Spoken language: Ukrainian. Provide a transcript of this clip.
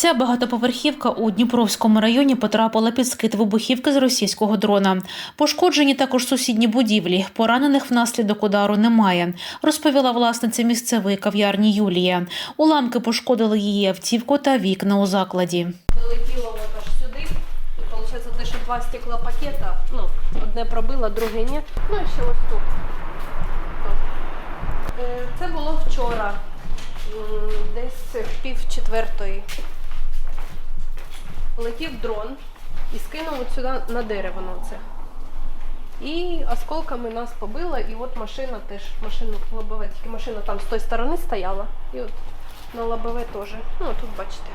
Ця багатоповерхівка у Дніпровському районі потрапила під скид вибухівки з російського дрона. Пошкоджені також сусідні будівлі. Поранених внаслідок удару немає, розповіла власниця місцевої кав'ярні Юлія. Уламки пошкодили її автівку та вікна у закладі. Летіло от аж сюди. І виходить те, що два стеклопакета, ну, одне пробило, друге ні. Ну і ще ось тут. Тут. Е, Це було вчора, десь пів четвертої. Летів дрон і скинув от сюди на дерево на це. І осколками нас побило, і от машина теж, машина лобове, тільки машина там з тої сторони стояла. І от на лобове теж. Ну, тут бачите.